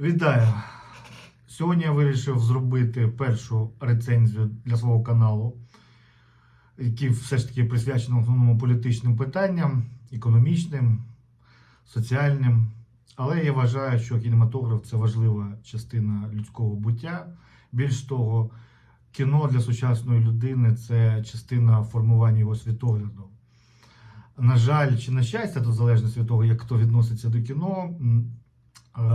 Вітаю! Сьогодні я вирішив зробити першу рецензію для свого каналу, який все ж таки присвячений в основному політичним питанням, економічним, соціальним. Але я вважаю, що кінематограф це важлива частина людського буття. Більш того, кіно для сучасної людини це частина формування його світогляду. На жаль, чи на щастя, то залежно від того, як хто відноситься до кіно,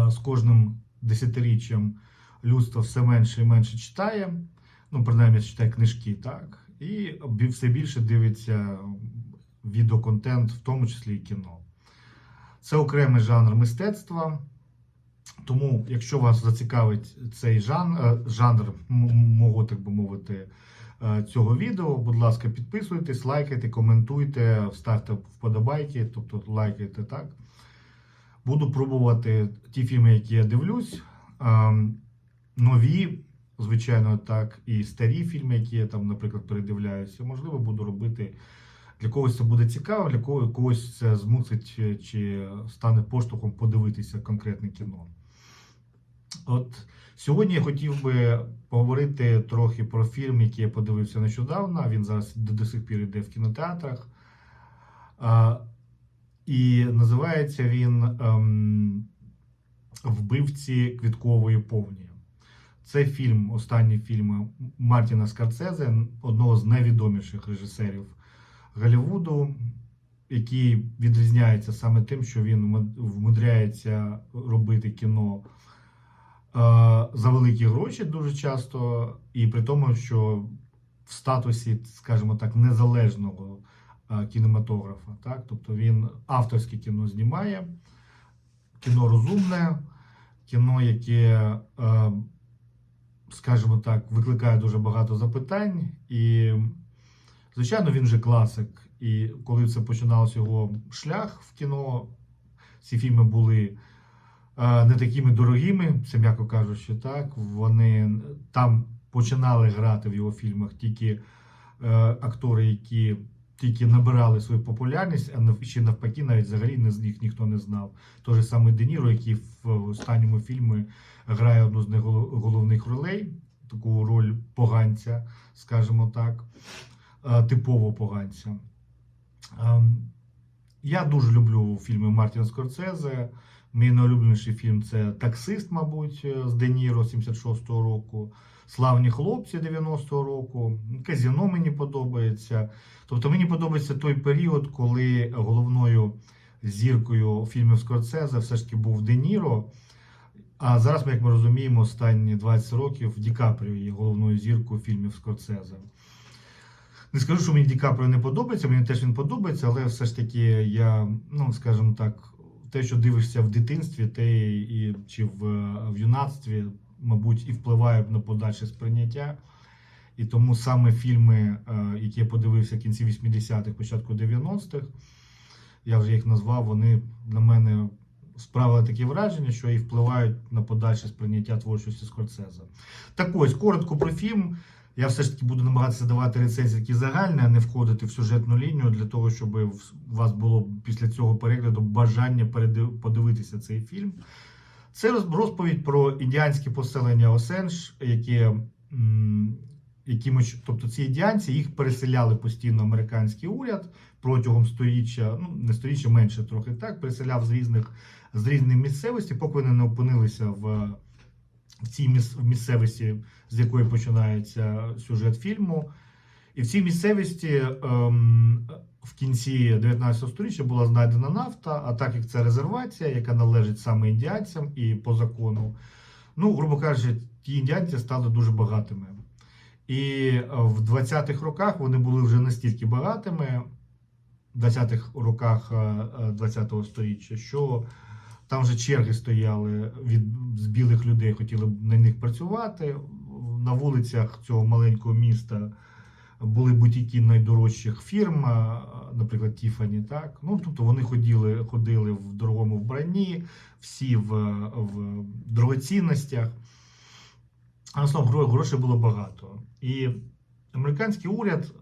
з кожним десятиріччям людство все менше і менше читає. Ну, принаймні, читає книжки, так. І все більше дивиться відеоконтент, в тому числі і кіно. Це окремий жанр мистецтва. Тому, якщо вас зацікавить цей жанр, е, жанр мого, так би мовити, е, цього відео, будь ласка, підписуйтесь, лайкайте, коментуйте, ставте вподобайки, тобто лайкайте так. Буду пробувати ті фільми, які я дивлюсь. ем, Нові, звичайно, так, і старі фільми, які я там, наприклад, передивляюся. Можливо, буду робити. Для когось це буде цікаво, для когось це змусить е, чи стане поштовхом подивитися конкретне кіно. От сьогодні я хотів би поговорити трохи про фільм, який я подивився нещодавно. Він зараз до, до сих пір йде в кінотеатрах. І називається він ем, Вбивці квіткової повні. Це фільм, останній фільм Мартіна Скорсезе, одного з найвідоміших режисерів Голлівуду, який відрізняється саме тим, що він вмудряється робити кіно е, за великі гроші дуже часто, і при тому, що в статусі, скажімо так, незалежного кінематографа. Так? Тобто він авторське кіно знімає, кіно розумне, кіно, яке, е, скажімо так, викликає дуже багато запитань. І, звичайно, він же класик. І коли це починалося його шлях в кіно, ці фільми були е, не такими дорогими, це м'яко кажучи, так. Вони там починали грати в його фільмах тільки е, актори, які тільки набирали свою популярність, а ще навпаки, навіть взагалі не з них ніхто не знав. Той же самий Деніро, який в останньому фільмі грає одну з головних ролей, таку роль поганця, скажімо так, типово поганця. Я дуже люблю фільми Мартіна Скорсезе. Мій найулюбленіший фільм це Таксист, мабуть, е, з Де Ніро 76-го року. Славні хлопці 90-го року. Казіно мені подобається. Тобто мені подобається той період, коли головною зіркою фільмів Скорсезе все ж таки був Де Ніро. А зараз, як ми розуміємо, останні 20 років Ді Капріо є головною зіркою фільмів Скорсезе. Не скажу, що мені Ді Капріо не подобається, мені теж він подобається, але все ж таки я, ну скажімо так, те, що дивишся в дитинстві, те і чи в, в юнацтві, мабуть, і впливає на подальше сприйняття. І тому саме фільми, е, які я подивився в кінці 80-х, початку 90-х, я вже їх назвав, вони на мене справили таке враження, що і впливають на подальше сприйняття творчості Скорсезе. Так ось, коротко про фільм. Я все ж таки буду намагатися давати рецензії такі загальні, а не входити в сюжетну лінію для того, щоб у вас було після цього перегляду бажання подивитися цей фільм. Це розповідь про індіанське поселення Осенж, яке, ч- тобто ці індіанці їх переселяли постійно американський уряд протягом сторіччя, ну не сторіччя, менше трохи так, переселяв з різних з різних місцевостей, поки вони не опинилися в, в цій місцевості, з якої починається сюжет фільму. І в цій місцевості ем, в кінці 19 століття була знайдена нафта, а так як це резервація, яка належить саме індіанцям і по закону, ну, грубо кажучи, ті індіанці стали дуже багатими. І е, в 20-х роках вони були вже настільки багатими, в 20-х роках е, е, 20-го століття, що там вже черги стояли від з білих людей, хотіли на них працювати. На вулицях цього маленького міста були бутіки найдорожчих фірм, наприклад, Тіфані. Так ну тобто вони ходили, ходили в дорогому вбранні, всі в, в дорогоцінностях. А словом, грошей було багато. І американський уряд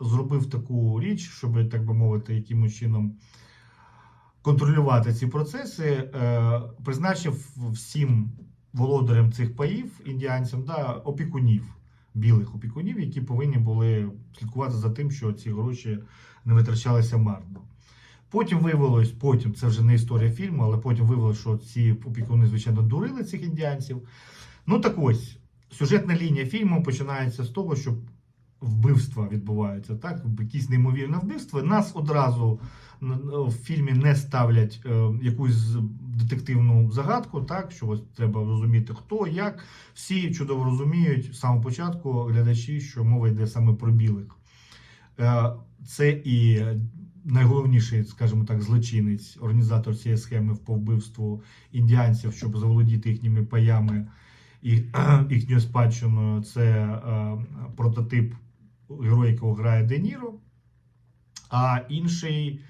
зробив таку річ, щоб, так би мовити, якимось чином контролювати ці процеси, е, призначив всім володарем цих паїв індіанцям, да, опікунів, білих опікунів, які повинні були слідкувати за тим, що ці гроші не витрачалися марно. Потім виявилось, потім це вже не історія фільму, але потім виявилось, що ці опікуни, звичайно, дурили цих індіанців. Ну так ось, сюжетна лінія фільму починається з того, що вбивства відбуваються, так? Якісь неймовірне вбивства. Нас одразу в фільмі не ставлять е, якусь детективну загадку, так? що ось треба розуміти, хто, як. Всі чудово розуміють з самого початку глядачі, що мова йде саме про білих. Е, Це і найголовніший, скажімо так, злочинець, організатор цієї схеми по вбивству індіанців, щоб заволодіти їхніми паями і їхньою спадщиною. Це е, прототип героя, якого грає Де Ніро. А інший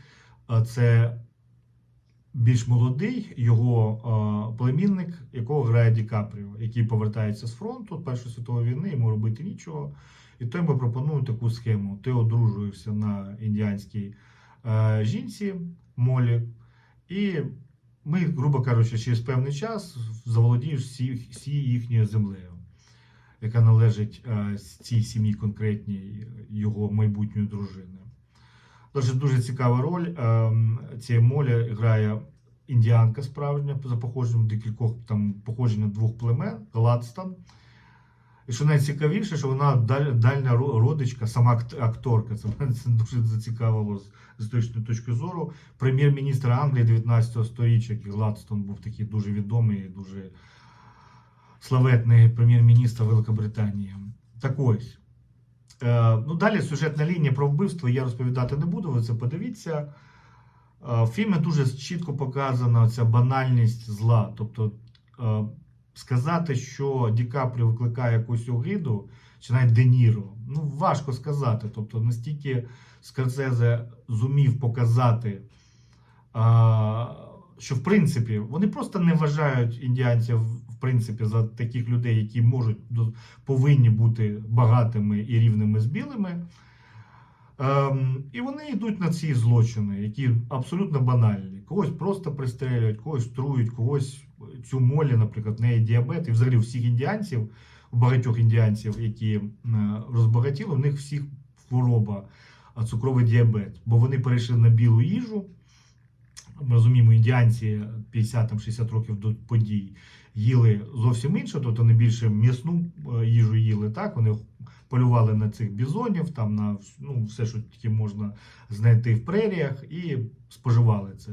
е, це більш молодий його е, племінник, якого грає Ді Капріо, який повертається з фронту Першої світової війни, йому робити нічого. І той йому пропонує таку схему: ти одружуєшся на індіанській е, жінці Молі, і ми, грубо кажучи, через певний час заволодієш всі, всі їхньою землею, яка належить е, цій сім'ї конкретній його майбутньої дружини. Дуже дуже цікава роль. Ем, Цієї молі грає індіанка справжня за походженням декількох там походження двох племен Гладстон. І що найцікавіше, що вона дальня родичка, сама акторка. Це мене це дуже зацікавило з історичної точки зору. Прем'єр-міністр Англії 19 століття, який Гладстон був такий дуже відомий, і дуже славетний прем'єр-міністр Великобританії. Так ось. Е, ну, далі сюжетна лінія про вбивство я розповідати не буду, ви це подивіться. Е, В фільмі дуже чітко показана ця банальність зла. Тобто е, сказати, що Ді Капріо викликає якусь огиду, чи навіть Де Ніро, ну важко сказати. Тобто настільки Скорсезе зумів показати, що в принципі вони просто не вважають індіанців принципі за таких людей, які можуть повинні бути багатими і рівними з білими. Ем, і вони йдуть на ці злочини, які абсолютно банальні. Когось просто пристрелюють, когось трують, когось цю молі, наприклад, неї діабет, і взагалі всіх індіанців, багатьох індіанців, які е, розбагатіли, у них всіх хвороба, цукровий діабет, бо вони перейшли на білу їжу. Ми розуміємо, індіанці 50-60 років до подій їли зовсім інше, тобто не більше м'ясну е, їжу їли. Так вони полювали на цих бізонів, там на ну, все, що тільки можна знайти в преріях, і споживали це.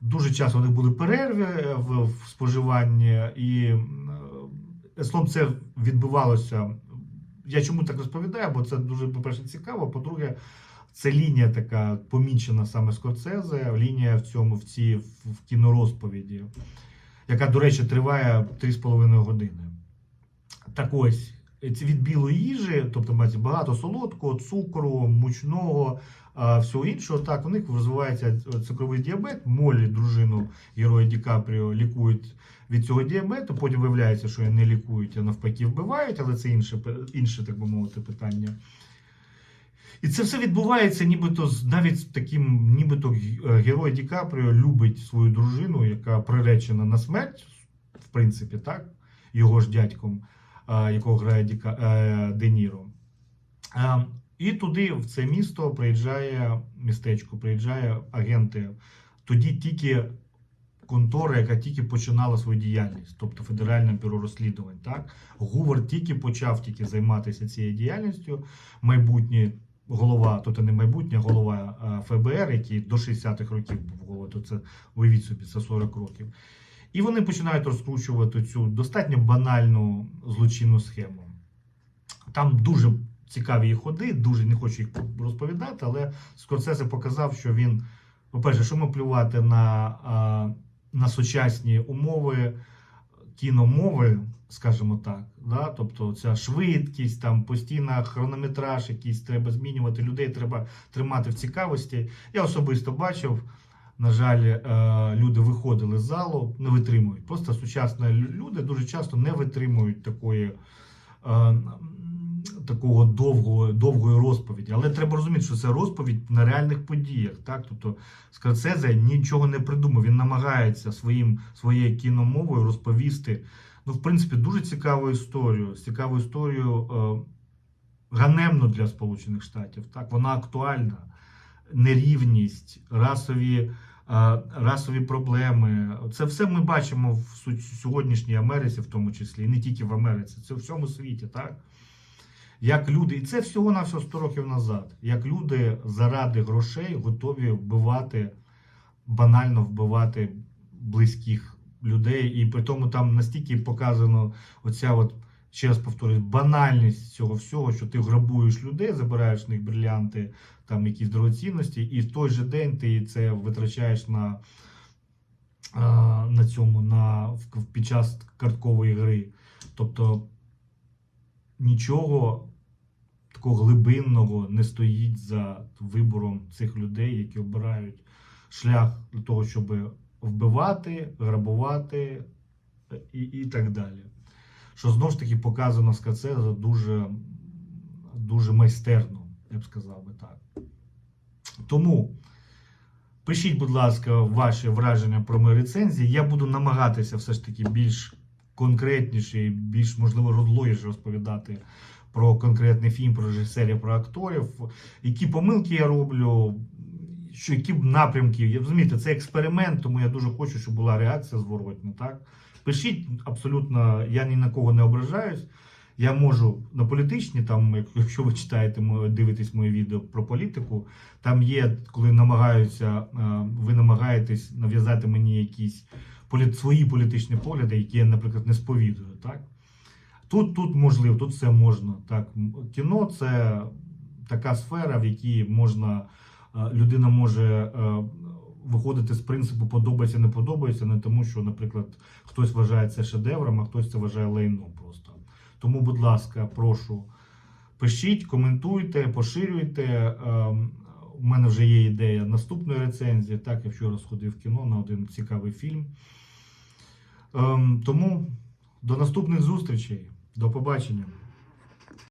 Дуже часто них були перерви е, в, споживанні, і е, словом, це відбувалося. Я чому так розповідаю? Бо це дуже, по-перше, цікаво. По-друге, це лінія така помічена саме Скорсезе, лінія в цьому в цій в, кінорозповіді, яка, до речі, триває 3,5 години. Так ось, від білої їжі, тобто багато солодкого, цукру, мучного, всього іншого. Так, у них розвивається цукровий діабет. Молі, дружину героя Ді Капріо, лікують від цього діабету. Потім виявляється, що не лікують, а навпаки вбивають, але це інше, інше так би мовити, питання. І це все відбувається, нібито навіть з таким, нібито герой Ді Капріо любить свою дружину, яка приречена на смерть, в принципі, так, його ж дядьком, якого грає Ді е, Де Ніро. А, І туди, в це місто, приїжджає містечко, приїжджає агенти. Тоді тільки контора, яка тільки починала свою діяльність, тобто Федеральне бюро розслідувань. Так? Гувер тільки почав тільки займатися цією діяльністю. Майбутній голова, тобто не майбутнє, голова ФБР, який до 60-х років був головою, то це уявіть собі, це 40 років. І вони починають розкручувати цю достатньо банальну злочинну схему. Там дуже цікаві ходи, дуже не хочу їх розповідати, але Скорсезе показав, що він, по-перше, що йому плювати на, на сучасні умови кіномови, скажімо так. Да? Тобто ця швидкість, там постійна хронометраж, якийсь треба змінювати, людей треба тримати в цікавості. Я особисто бачив. На жаль, е, люди виходили з залу, не витримують. Просто сучасні люди дуже часто не витримують такої, е, такого довгого, довгої розповіді. Але треба розуміти, що це розповідь на реальних подіях. Так? Тобто Скорсезе нічого не придумав. Він намагається своїм, своєю кіномовою розповісти ну, в принципі, дуже цікаву історію. Цікаву історію е, ганебну для Сполучених Штатів. Так, вона актуальна. Нерівність, расові, е, расові проблеми. Це все ми бачимо в сьогоднішній Америці, в тому числі, і не тільки в Америці, це в всьому світі, так? Як люди, і це всього на всього 100 років назад. Як люди заради грошей готові вбивати, банально вбивати близьких людей, і при тому там настільки показано оця от. Ще раз повторюсь, банальність цього всього, що ти грабуєш людей, забираєш в них брилянти, там якісь дорогоцінності, і в той же день ти це витрачаєш на, на цьому, на, під час карткової гри. Тобто нічого такого глибинного не стоїть за вибором цих людей, які обирають шлях для того, щоб вбивати, грабувати і, і так далі. Що знову ж таки показано Скацеза дуже, дуже майстерно, я б сказав би так. Тому пишіть, будь ласка, ваші враження про мої рецензії. Я буду намагатися все ж таки більш конкретніше і більш, можливо, розлогіше розповідати про конкретний фільм, про режисерів, про акторів, які помилки я роблю, що які б напрямки. Я розумієте, це експеримент, тому я дуже хочу, щоб була реакція зворотня. Так? Пишіть абсолютно, я ні на кого не ображаюсь. Я можу на політичні, там, якщо ви читаєте дивитесь моє відео про політику, там є, коли намагаються, е, ви намагаєтесь нав'язати мені якісь полі- свої політичні погляди, які я, наприклад, не сповідую. Так? Тут, тут можливо, тут все можна. Так. Кіно це така сфера, в якій можна, е, людина може е, виходити з принципу подобається, не подобається, не тому, що, наприклад, хтось вважає це шедевром, а хтось це вважає лайном просто. Тому, будь ласка, прошу, пишіть, коментуйте, поширюйте. Ем, У мене вже є ідея наступної рецензії. Так, я вчора сходив в кіно на один цікавий фільм. Ем, Тому до наступних зустрічей. До побачення.